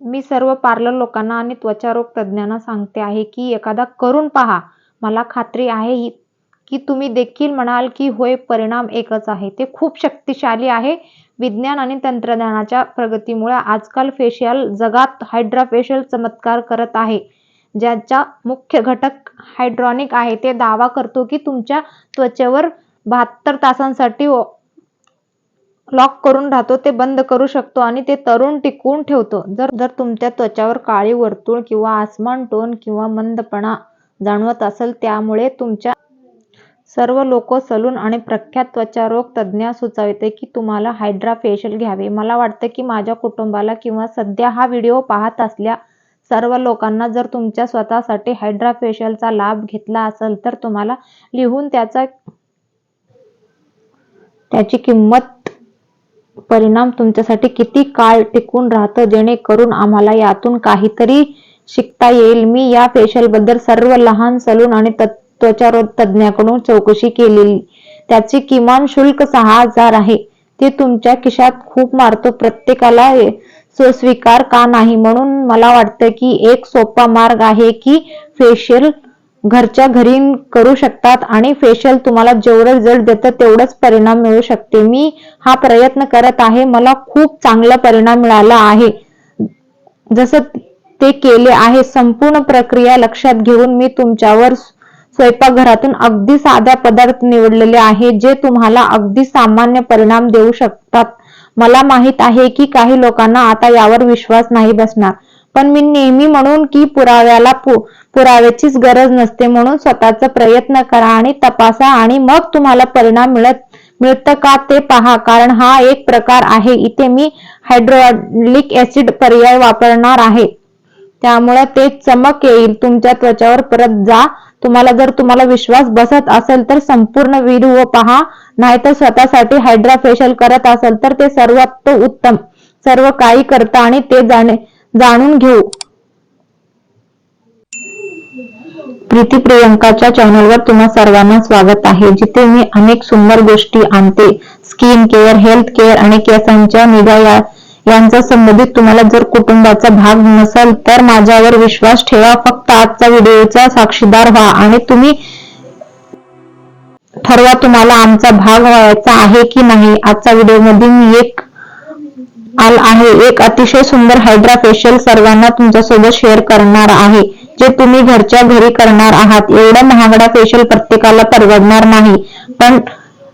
मी सर्व पार्लर लोकांना आणि त्वचारोग तज्ज्ञांना सांगते आहे की एखादा करून पहा. मला खात्री आहे की तुम्ही देखील म्हणाल की होय परिणाम एकच आहे. ते खूप शक्तिशाली आहे. विज्ञान आणि तंत्रज्ञानाच्या प्रगतीमुळे आजकाल फेशियल जगात हायड्रा फेशियल चमत्कार करत आहे, ज्याचा मुख्य घटक हायड्रॉनिक आहे. ते दावा करतो की तुमच्या त्वचेवर बहात्तर तासांसाठी लॉक करून राहतो, ते बंद करू शकतो आणि ते तरुण टिकवून ठेवतो. जर जर तुमच्या त्वचावर काळी वर्तुळ किंवा आसमान टोन किंवा मंदपणा जाणवत असेल, त्यामुळे तुमच्या सर्व लोक सलून आणि प्रख्यात त्वचारोग तज्ज्ञ सुचविते की तुम्हाला हायड्रा फेशियल घ्यावे. मला वाटतं की माझ्या कुटुंबाला किंवा सध्या हा व्हिडिओ पाहत असल्या सर्व लोकांना जर तुमच्या स्वतःसाठी हायड्रा फेशियलचा लाभ घेतला असेल तर तुम्हाला लिहून त्याचा त्याची किंमत परिणाम तुमच्यासाठी किती काळ टिकून राहतं, जेणेकरून आम्हाला यातून काहीतरी शिकता येईल. मी या फेशियलबद्दल सर्व लहान सलून आणि त्वचारोग तज्ज्ञांकडून चौकशी केली. त्याचे किमान शुल्क सहा हजार आहे. ते तुमच्या खिशात खूप मारतो प्रत्येकाला स्वीकार्य का नाही? म्हणून मला वाटतं की एक सोपा मार्ग आहे की फेशियल घरच्या घरी करू शकतात आणि फेशियल तुम्हाला जेवढं रिझल्ट देतं तेवढंच परिणाम मिळू शकते. मी हा प्रयत्न करत आहे. मला खूप चांगला परिणाम मिळाला आहे जसं ते केले आहे. संपूर्ण प्रक्रिया लक्षात घेऊन मी तुमच्यावर स्वयंपाकघरातून अगदी साध्या पदार्थ निवडलेले आहे जे तुम्हाला अगदी सामान्य परिणाम देऊ शकतात. मला माहीत आहे की काही लोकांना आता यावर विश्वास नाही बसणार, पण मी नेहमी म्हणून की पुराव्याला पुराव्याचीच गरज नसते. म्हणून स्वतःचा प्रयत्न करा आणि तपासा आणि मग तुम्हाला परिणाम मिळत मिळतं का ते पहा. कारण हा एक प्रकार आहे. इथे मी हायड्रोलिक ऍसिड पर्याय वापरणार आहे. त्यामुळे ते चमक येईल तुमच्या त्वचावर परत जा. तुम्हाला जर तुम्हाला विश्वास बसत असेल तर संपूर्ण व्हिडिओ पहा. नाहीतर स्वतःसाठी हायड्रा फेशियल करत असेल तर ते सर्वात उत्तम. सर्व काही करतं आणि ते जाणे जाणून घेऊ. प्रीती प्रियंकाच्या चॅनेलवर तुम्हा सर्वांना स्वागत आहे. जिथे मी अनेक सुंदर गोष्टी आणते. स्किन केअर, हेल्थ केअर आणि केसांच्या निगा यांचा संबंधित. तुम्हाला जर कुटुंबाचा भाग नसेल तर माझ्यावर विश्वास ठेवा. फक्त आजचा व्हिडिओचा साक्षीदार व्हा आणि तुम्ही ठरवा तुम्हाला आमचा भाग व्हायचा आहे की नाही. आजच्या व्हिडिओमध्ये मी एक आहे एक अतिशय सुंदर हायड्रा फेशियल सर्वांना तुमच्यासोबत शेअर करणार आहे, जे तुम्ही घरच्या घरी करणार आहात. एवढा महागडा फेशियल प्रत्येकाला परवडणार नाही, पण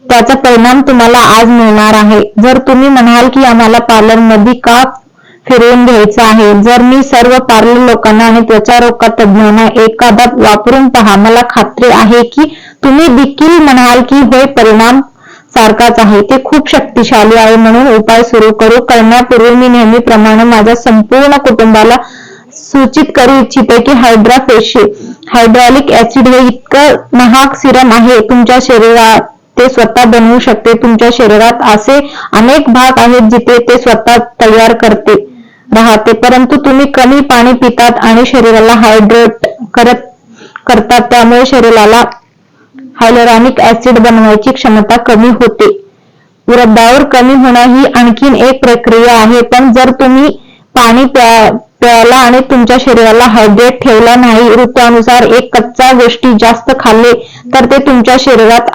त्याचा परिणाम तुम्हाला आज मिळणार आहे. जर तुम्ही म्हणाल की आम्हाला पार्लरमध्ये का फिरवून घ्यायचं आहे, जर मी सर्व पार्लर लोकांना आणि त्वचा त्वचारोग तज्ज्ञांना एकदा वापरून पहा. मला खात्री आहे की तुम्ही देखील म्हणाल की हे परिणाम सारखाच आहे. ते खूप शक्तिशाली आहे. म्हणून उपाय सुरू करू करण्यापूर्वी मी नेहमीप्रमाणे माझ्या संपूर्ण कुटुंबाला सूचित करू इच्छिते की हायड्रा फेशियल हायड्रॉलिक ऍसिड हे इतकं महाग सिरम आहे, तुमच्या शरीरात ते स्वतः बनवू शकते. तुमच्या शरीरात असे अनेक भाग आहेत जिथे ते स्वतः तयार करते राहते, परंतु तुम्ही कमी पाणी पितात आणि शरीराला हायड्रेट करत करतात त्यामुळे शरीराला हायलुरॉनिक ऍसिड बनवायची क्षमता कमी होते. वृद्धांवर कमी होणं ही आणखी एक प्रक्रिया आहे, पण जर तुम्ही पाणी प्यायला आणि तुमच्या शरीराला हायड्रेट ठेवला नाही, ऋतुनुसार एक कच्चा गोष्टी जास्त खाल्ले तर ते तुमच्या शरीरात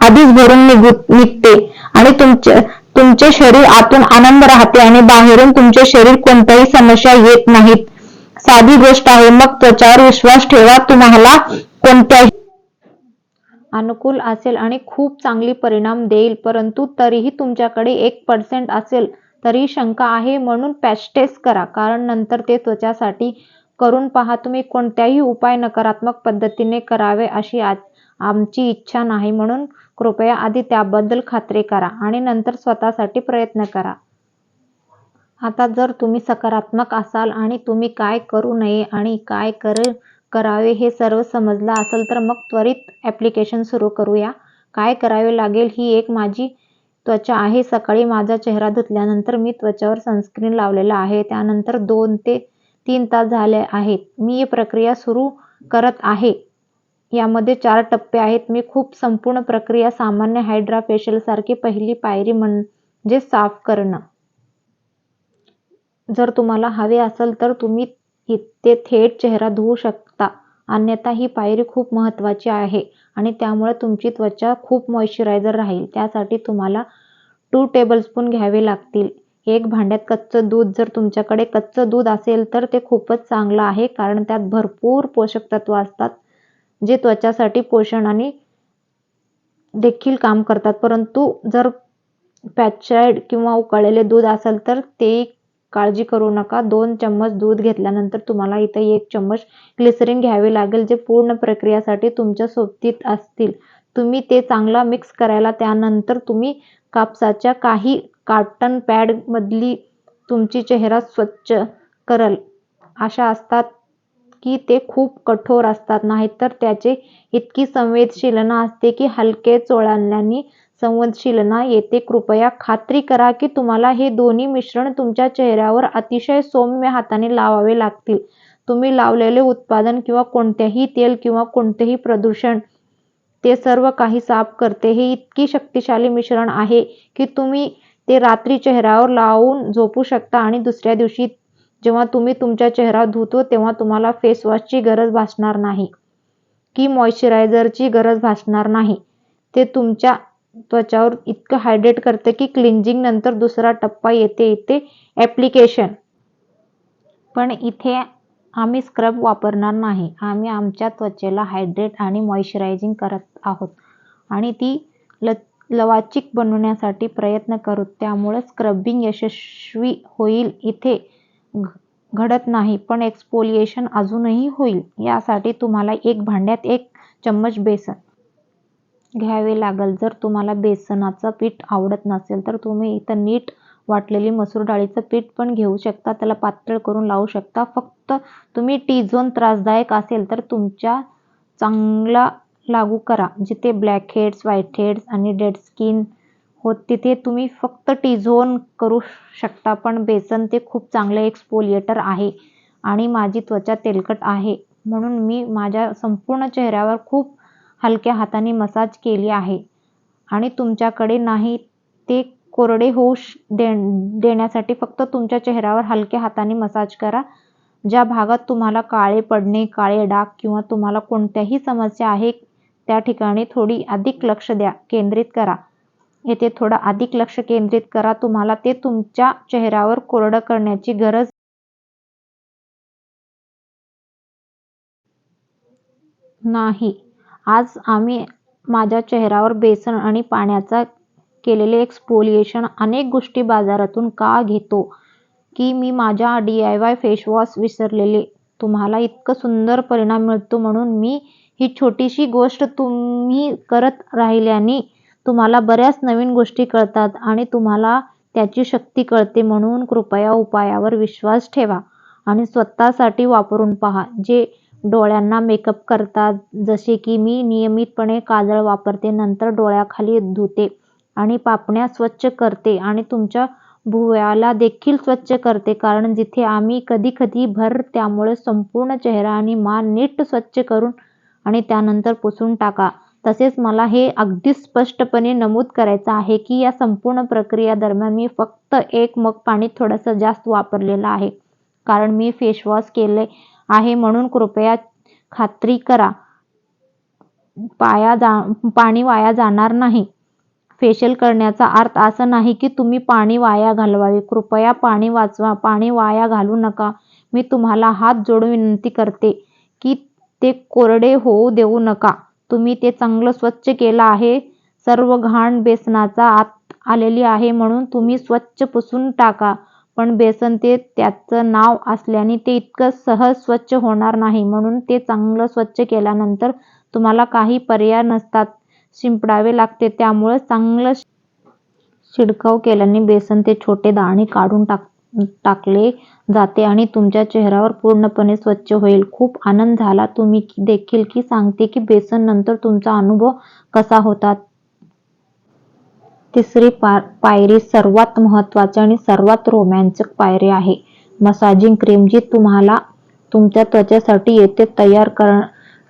आधीच भरून निघते आणि तुमचे शरीर आतून आनंद राहते आणि बाहेरून तुमचे शरीर कोणत्याही समस्या येत नाहीत. साधी गोष्ट आहे. मग त्वचावर विश्वास ठेवा. तुम्हाला कोणत्याही अनुकूल असेल आणि खूप चांगली परिणाम देईल. परंतु तरीही तुमच्याकडे एक पर्सेंट असेल तरीही शंका आहे, म्हणून पॅच टेस्ट करा. कारण नंतर ते त्वचासाठी करून पहा. तुम्ही कोणत्याही उपाय नकारात्मक पद्धतीने करावे अशी आमची इच्छा नाही. म्हणून कृपया आधी त्याबद्दल खात्री करा आणि नंतर स्वतःसाठी प्रयत्न करा. आता जर तुम्ही सकारात्मक असाल आणि तुम्ही काय करू नये आणि काय करावे हे सर्व समजलं असेल तर मग त्वरित ॲप्लिकेशन सुरू करूया. काय करावे लागेल ही एक माझी त्वचा आहे. सकाळी माझा चेहरा धुतल्यानंतर मी त्वचावर सनस्क्रीन लावलेला आहे. त्यानंतर दोन ते तीन तास झाले आहेत मी ही प्रक्रिया सुरू करत आहे. यामध्ये चार टप्पे आहेत. मी खूप संपूर्ण प्रक्रिया सामान्य हायड्रा फेशियलसारखी पहिली पायरी म्हणजे साफ करणं. जर तुम्हाला हवे असेल तर तुम्ही ते थेट चेहरा धुवू शकता. अन्यथा ही पायरी खूप महत्त्वाची आहे आणि त्यामुळे तुमची त्वचा खूप मॉइश्चरायझर राहील. त्यासाठी तुम्हाला टू टेबलस्पून घ्यावे लागतील. एक भांड्यात कच्चं दूध जर तुमच्याकडे कच्चं दूध असेल तर ते खूपच चांगलं आहे कारण त्यात भरपूर पोषक तत्व असतात जे त्वचासाठी पोषण आणि देखील काम करतात. परंतु जर पॅचाइड किंवा उकळलेले दूध असेल तर ते काळजी करू नका. दोन चम्मच दूध घेतल्यानंतर तुम्हाला इथे एक चम्मच ग्लिसरीन घ्यावे लागेल जे पूर्ण प्रक्रियासाठी तुमच्या सोबतीत असतील. तुम्ही ते चांगला मिक्स करायला त्यानंतर तुम्ही कापसाच्या काही कॉटन पॅडमधली तुमची चेहरा स्वच्छ करल. अशा असतात की ते खूप कठोर असतात नाहीतर त्याचे इतकी संवेदशीलना असते की हलके चोळल्याने संवेदशीलना येते. कृपया खात्री करा की तुम्हाला हे दोन्ही मिश्रण तुमच्या चेहऱ्यावर अतिशय सौम्य हाताने लावावे लागतील. तुम्ही लावलेले उत्पादन किंवा कोणतेही तेल किंवा कोणतेही प्रदूषण ते सर्व काही साफ करते. हे इतकी शक्तिशाली मिश्रण आहे की तुम्ही ते रात्री चेहऱ्यावर लावून झोपू शकता आणि दुसऱ्या दिवशी जेव्हा तुम्ही तुमच्या चेहरा धुतो तेव्हा तुम्हाला फेस वॉशची गरज भासणार नाही. की मॉइश्चरायझरची गरज भासणार नाही. ते तुमच्या त्वचावर इतकं हायड्रेट करते की क्लिन्झिंग नंतर दुसरा टप्पा येते येते ॲप्लिकेशन पण इथे आम्ही स्क्रब वापरणार नाही. आम्ही आमच्या त्वचेला हायड्रेट आणि मॉइश्चरायझिंग करत आहोत. आणि ती ल लवाचिक बनवण्यासाठी प्रयत्न करू. त्यामुळे स्क्रबिंग यशस्वी होईल. इथे घडत नाही पण एक्सपोलिएशन अजूनही होईल. यासाठी तुम्हाला एक भांड्यात एक चम्मच बेसन घ्यावे लागेल. जर तुम्हाला बेसनाचं पीठ आवडत नसेल तर तुम्ही इथं नीट वाटलेली मसूर डाळीचं पीठ पण घेऊ शकता. त्याला पातळ करून लावू शकता. फक्त तुम्ही टी झोन त्रासदायक असेल तर तुमच्या चांगला लागू करा. जिथे ब्लॅक हेड्स व्हाईट हेड्स आणि डेड स्किन होत तिथे तुम्ही फक्त टी झोन करू शकता. पण बेसन ते खूप चांगले एक्सपोलिएटर आहे आणि माझी त्वचा तेलकट आहे. म्हणून मी माझ्या संपूर्ण चेहऱ्यावर खूप हलक्या हाताने मसाज केली आहे. आणि तुमच्याकडे नाही ते कोरडे होऊ दे देण्यासाठी फक्त तुमच्या चेहऱ्यावर हलक्या हाताने मसाज करा. ज्या भागात तुम्हाला काळे पडणे काळे डाग किंवा तुम्हाला कोणत्याही समस्या आहे त्या ठिकाणी थोडी अधिक लक्ष द्या केंद्रित करा. येथे थोडं अधिक लक्ष केंद्रित करा. तुम्हाला ते तुमच्या चेहऱ्यावर कोरडं करण्याची गरज नाही. आज आम्ही माझ्या चेहऱ्यावर बेसन आणि पाण्याचा केलेले एक्सपोलिएशन अनेक गोष्टी बाजारातून का घेतो? की मी माझ्या D I Y face wash विसरलेले? तुम्हाला इतकं सुंदर परिणाम मिळतो म्हणून मी ही छोटीशी गोष्ट तुम्ही करत राहिल्याने तुम्हाला बऱ्याच नवीन गोष्टी कळतात आणि तुम्हाला त्याची शक्ती कळते म्हणून कृपया उपायावर विश्वास ठेवा आणि स्वतःसाठी वापरून पहा जे डोळ्यांना मेकअप करतात. जसे की मी नियमितपणे काजळ वापरते नंतर डोळ्याखाली धुते आणि पापण्या स्वच्छ करते आणि तुमच्या भुवयाला देखील स्वच्छ करते. कारण जिथे आम्ही कधी कधी भर त्यामुळे संपूर्ण चेहरा आणि मान नीट स्वच्छ करून आणि त्यानंतर पुसून टाका. तसेच मला हे अगदी स्पष्टपणे नमूद करायचं आहे की या संपूर्ण प्रक्रिया दरम्यान मी फक्त एक मग पाणी थोडंसं जास्त वापरलेलं आहे. कारण मी फेसवॉश केले आहे म्हणून कृपया खात्री करा. पाया जा पाणी वाया जाणार नाही. फेशियल करण्याचा अर्थ असा नाही की तुम्ही पाणी वाया घालवावे. कृपया पाणी वाचवा. पाणी वाया घालू नका. मी तुम्हाला हात जोडून विनंती करते की ते कोरडे होऊ देऊ नका. तुम्ही ते चांगलं स्वच्छ केलं आहे. सर्व घाण बेसनाचा आत आलेली आहे म्हणून तुम्ही स्वच्छ पुसून टाका. पण बेसन ते त्याचं नाव असल्याने ते इतकं सहज स्वच्छ होणार नाही. म्हणून ते चांगलं स्वच्छ केल्यानंतर तुम्हाला काही पर्याय नसतात. शिंपडावे लागते. त्यामुळे चांगलं शिडकाव केल्याने बेसन ते छोटे दाणे काढून टाक टाकले जाते आणि तुमच्या चेहऱ्यावर पूर्णपणे स्वच्छ होईल. खूप आनंद झाला. तुम्ही देखील की सांगते की बेसन नंतर तुमचा अनुभव कसा होता? तिसरी पायरी सर्वात महत्वाची आणि सर्वात रोमांचक पायरी आहे. मसाजिंग क्रीम जी तुम्हाला तुमच्या त्वचेसाठी येथे तयार कर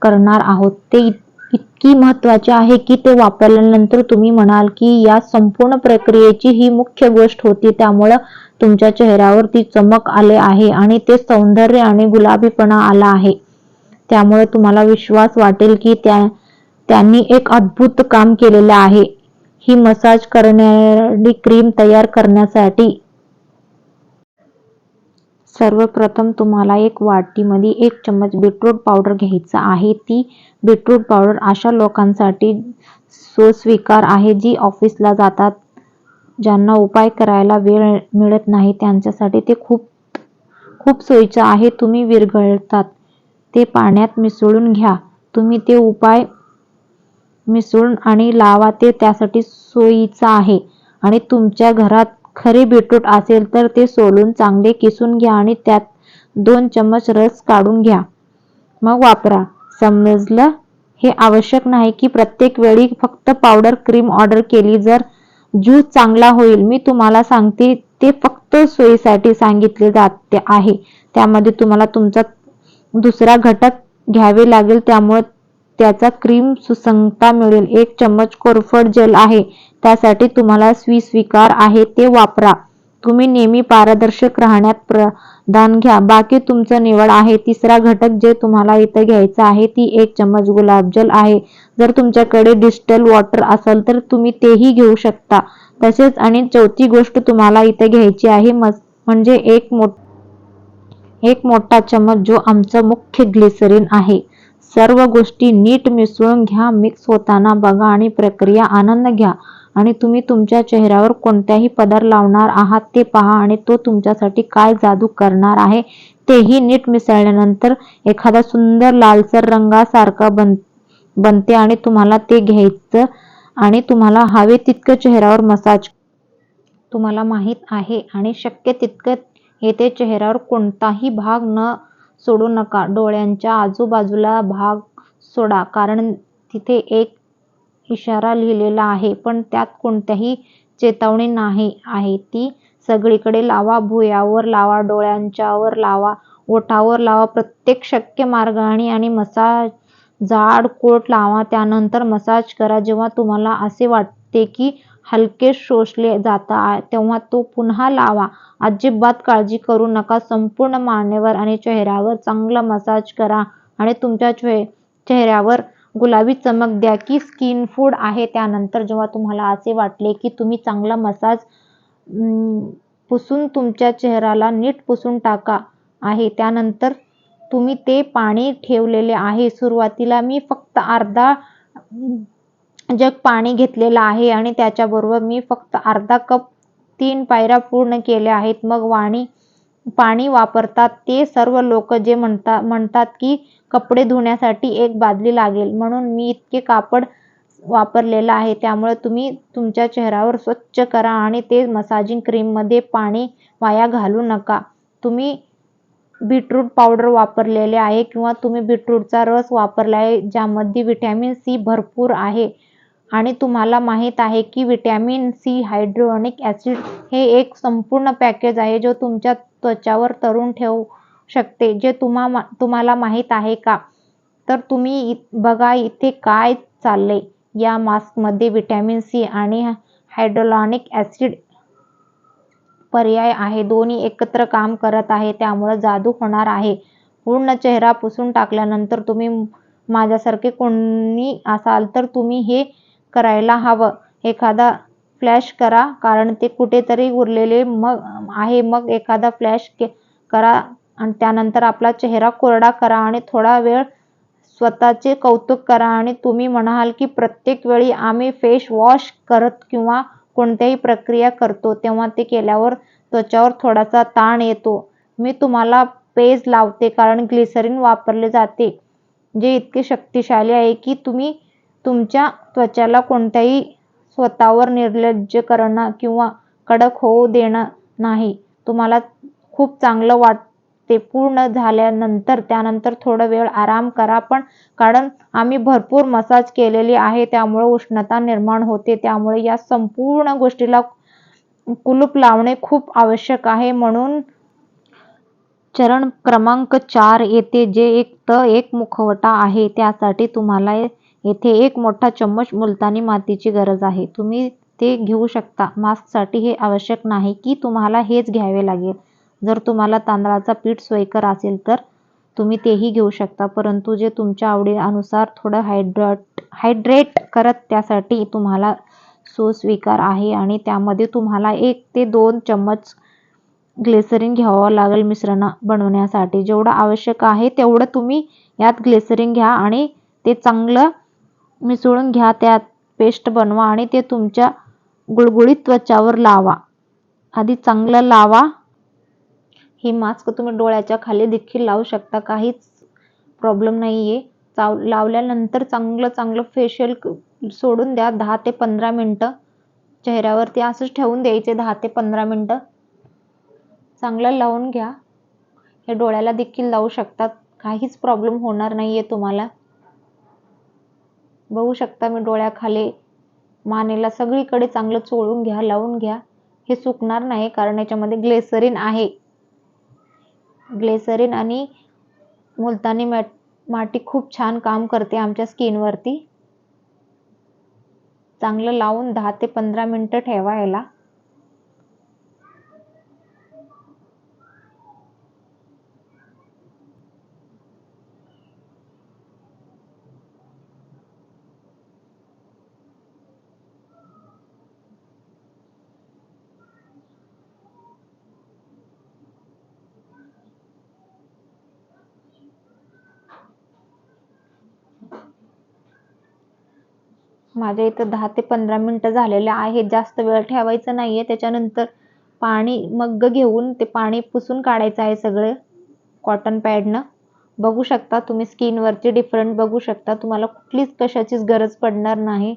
करणार आहोत. ते इतकी महत्वाची आहे की ते वापरल्यानंतर तुम्ही म्हणाल की या संपूर्ण प्रक्रियेची ही मुख्य गोष्ट होती. त्यामुळं तुमच्या चेहऱ्यावरती चमक आले आहे आणि ते सौंदर्य आणि गुलाबीपणा आला आहे. त्यामुळे तुम्हाला विश्वास वाटेल की त्या त्यांनी एक अद्भुत काम केलेलं आहे. ही मसाज करणारी क्रीम तयार करण्यासाठी. सर्वप्रथम तुम्हाला एक वाटीमध्ये एक चम्मच बीटरूट पावडर घ्यायचा आहे. ती बीटरूट पावडर अशा लोकांसाठी सुस्वीकार आहे जी ऑफिसला जातात ज्यांना उपाय करायला वेळ मिळत नाही त्यांच्यासाठी ते खूप खूप सोयीचं आहे. तुम्ही विरघळतात. ते पाण्यात मिसळून घ्या. तुम्ही ते उपाय मिसळून आणि लावा ते त्यासाठी सोयीचं आहे. आणि तुमच्या घरात खरे बीटरूट असेल तर ते सोलून चांगले किसून घ्या आणि त्यात दोन चम्मच रस काढून घ्या. मग वापरा. समजलं? हे आवश्यक नाही की प्रत्येक वेळी फक्त पावडर क्रीम ऑर्डर केली जर ज्यूस चांगला होईल. मी तुम्हाला सांगते ते फक्त सोयीसाठी सांगितले जाते आहे. त्यामध्ये तुम्हाला तुमचा दुसरा घटक घ्यावे लागेल. त्यामुळे त्याचा क्रीम सुसंगता मिळेल. एक चम्मच कोरफड जेल आहे. त्यासाठी तुम्हाला स्वीकार आहे ते वापरा. तुम्ही नेहमी पारदर्शक राहण्यात प्रदान घ्या. बाकी तुमचं निवड आहे. तिसरा घटक जे तुम्हाला इथं घ्यायचा आहे ती एक चम्मच गुलाबजल आहे. जर तुमच्याकडे डिस्टल वॉटर असेल तर तुम्ही तेही घेऊ शकता. तसेच आणि चौथी गोष्ट तुम्हाला इथे घ्यायची आहे म्हणजे एक मोठ एक मोठा चमच जो आमचं मुख्य ग्लिसरीन आहे. सर्व गोष्टी नीट मिसळून घ्या मिक्स होताना बघा आणि प्रक्रिया आनंद घ्या. आणि तुम्ही तुमच्या चेहऱ्यावर कोणत्याही पदर लावणार आहात ते पहा आणि तो तुमच्यासाठी काय जादू करणार आहे तेही नीट मिसळल्यानंतर एखादा सुंदर लालसर रंगासारखा बन बनते आणि तुम्हाला ते घ्यायचं आणि तुम्हाला हवे तितकं चेहऱ्यावर मसाज तुम्हाला माहीत आहे आणि शक्य तितकं येथे चेहऱ्यावर कोणताही भाग न सोडू नका. डोळ्यांच्या आजूबाजूला भाग सोडा. कारण तिथे एक इशारा लिहिलेला आहे पण त्यात कोणत्याही चेतावणी नाही आहे. ती सगळीकडे लावा. भुयावर लावा डोळ्यांच्यावर लावा ओठावर लावा. प्रत्येक शक्य मार्गाने आणि मसाज जाड कोट लावा. त्यानंतर मसाज करा. जेव्हा तुम्हाला असे वाटते ते की हलके शोषले जाता तेव्हा तो पुन्हा लावा. अजिबात काळजी करू नका. संपूर्ण मानेवर आणि चेहऱ्यावर चांगला मसाज करा आणि तुमच्या चेहऱ्यावर गुलाबी चमक द्या की स्किन फूड आहे. त्यानंतर जेव्हा तुम्हाला असे वाटले की तुम्ही चांगला मसाज पुसून तुमच्या चेहऱ्याला नीट पुसून टाका आहे त्यानंतर तुम्ही ते पाणी ठेवलेले आहे. सुरुवातीला मी फक्त अर्धा जग पाणी घेतलेलं आहे आणि त्याच्याबरोबर मी फक्त अर्धा कप तीन पायऱ्या पूर्ण केल्या आहेत. मग वाणी पाणी वापरतात. ते सर्व लोक जे म्हणतात म्हणतात की कपडे धुण्यासाठी एक बादली लागेल. म्हणून मी इतके कापड वापरलेलं आहे. त्यामुळे तुम्ही तुमच्या चेहऱ्यावर स्वच्छ करा आणि ते मसाजिंग क्रीममध्ये पाणी वाया घालू नका. तुम्ही बीटरूट पावडर वापरलेले आहे किंवा तुम्ही बीटरूटचा रस वापरला आहे ज्यामध्ये व्हिटॅमिन सी भरपूर आहे. आणि तुम्हाला माहीत आहे की विटॅमिन सी हायड्रोनिक ॲसिड हे एक संपूर्ण पॅकेज आहे जो तुमच्या त्वचावर तरुण ठेवू शकते जे तुम्हा तुम्हाला माहीत आहे का? तर तुम्ही बघा इथे काय चाललंय. या मास्कमध्ये विटॅमिन सी आणि हायड्रोलॉनिक ॲसिड पर्याय आहे. दोन्ही एकत्र काम करत आहे. त्यामुळे जादू होणार आहे. पूर्ण चेहरा पुसून टाकल्यानंतर तुम्ही माझ्यासारखे कोणी असाल तर तुम्ही हे करायला हवं. एखादा फ्लॅश करा कारण ते कुठेतरी उरलेले मग आहे. मग एखादा फ्लॅश करा आणि त्यानंतर आपला चेहरा कोरडा करा आणि थोडा वेळ स्वतःचे कौतुक करा आणि तुम्ही म्हणाल की प्रत्येक वेळी आम्ही फेस वॉश करत किंवा कोणत्याही प्रक्रिया करतो तेव्हा ते केल्यावर त्वचावर थोडासा ताण येतो. मी तुम्हाला पेज लावते कारण ग्लिसरीन वापरले जाते जे इतके शक्तिशाली आहे की तुम्ही तुमच्या त्वचाला कोणत्याही स्वतःवर निर्लज्ज करणं किंवा कडक होऊ देणं नाही. तुम्हाला खूप चांगलं वाटते. पूर्ण झाल्यानंतर त्यानंतर थोडा वेळ आराम करा. पण कारण आम्ही भरपूर मसाज केलेली आहे त्यामुळे उष्णता निर्माण होते. त्यामुळे या संपूर्ण गोष्टीला कुलूप लावणे खूप आवश्यक आहे. म्हणून चरण क्रमांक चार येते जे एक त एक मुखवटा आहे. त्यासाठी तुम्हाला येथे एक मोठा चम्मच मुलतानी मातीची गरज आहे. तुम्ही ते घेऊ शकता. मास्कसाठी हे आवश्यक नाही की तुम्हाला हेच घ्यावे लागेल. जर तुम्हाला तांदळाचा पीठ सोयीकर असेल तर तुम्ही तेही घेऊ शकता. परंतु जे तुमच्या आवडीनुसार थोडं हायड्रट हायड्रेट करत त्यासाठी तुम्हाला सुस्वीकार आहे आणि त्यामध्ये तुम्हाला एक ते दोन चम्मच ग्लेसरीन घ्यावं लागेल मिश्रण बनवण्यासाठी. जेवढं आवश्यक आहे तेवढं तुम्ही यात ग्लेसरीन घ्या आणि ते चांगलं मिसळून घ्या त्यात पेस्ट बनवा आणि ते तुमच्या गुळगुळीत त्वचावर लावा. आधी चांगलं लावा. हे मास्क तुम्ही डोळ्याच्या खाली देखील लावू शकता काहीच प्रॉब्लेम नाही आहे चाव लावल्यानंतर चांगलं चांगलं फेशियल सोडून द्या दहा ते पंधरा मिनटं. चेहऱ्यावरती असंच ठेवून द्यायचे दहा ते पंधरा मिनटं. चांगलं लावून घ्या. हे डोळ्याला देखील लावू शकतात. काहीच प्रॉब्लेम होणार नाही आहे तुम्हाला. बघू शकता मी डोळ्याखाली मानेला सगळीकडे चांगलं चोळून घ्या लावून घ्या. हे सुकणार नाही कारण याच्यामध्ये ग्लेसरीन आहे. ग्लेसरीन आणि मुलतानी मॅट माटी खूप छान काम करते आमच्या स्किनवरती. चांगलं लावून दहा ते पंधरा मिनटं ठेवा याला. माझ्या इथं दहा ते पंधरा मिनटं झालेले आहेत. जास्त वेळ ठेवायचं नाही आहे त्याच्यानंतर पाणी मग्ग घेऊन ते पाणी पुसून काढायचं आहे सगळं कॉटन पॅडनं बघू शकता तुम्ही स्किनवरची डिफरंट बघू शकता. तुम्हाला कुठलीच कशाचीच गरज पडणार नाही.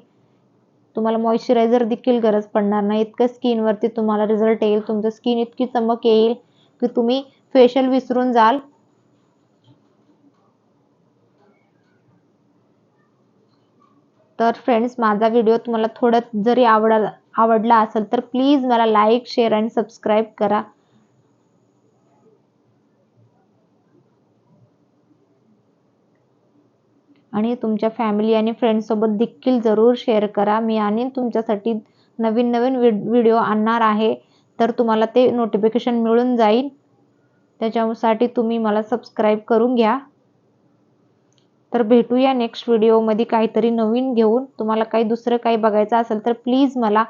तुम्हाला मॉइश्चरायझर देखील गरज पडणार नाही. इतकं स्किनवरती तुम्हाला रिझल्ट येईल. तुमचं स्किन इतकी चमक येईल की तुम्ही फेशियल विसरून जाल. तर फ्रेंड्स माझा व्हिडिओ तुम्हाला थोडं जरी आवड आवडला असेल तर प्लीज मला लाईक शेअर आणि सबस्क्राईब करा. आणि तुमच्या फॅमिली आणि फ्रेंड्ससोबत देखील जरूर शेअर करा. मी आणि तुमच्यासाठी नवीन नवीन व्हिडिओ आणणार आहे. तर तुम्हाला ते नोटिफिकेशन मिळून जाईल. त्याच्यासाठी तुम्ही मला सबस्क्राईब करून घ्या. तर भेटूया नेक्स्ट व्हिडिओमध्ये काहीतरी नवीन घेऊन. तुम्हाला काही दुसरं काही बघायचं असेल तर प्लीज मला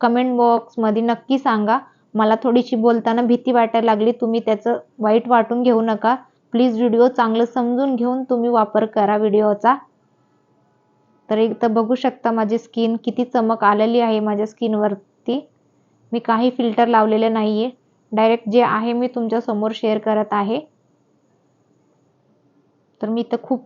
कमेंट बॉक्समध्ये नक्की सांगा. मला थोडीशी बोलताना भीती वाटायला लागली. तुम्ही त्याचं वाईट वाटून घेऊ नका. प्लीज व्हिडिओ चांगलं समजून घेऊन तुम्ही वापर करा व्हिडिओचा तर एक तर बघू शकता माझी स्किन किती चमक आलेली आहे माझ्या स्किनवरती मी काही फिल्टर लावलेले नाही आहे डायरेक्ट जे आहे मी तुमच्यासमोर शेअर करत आहे. तर मी इथं खूप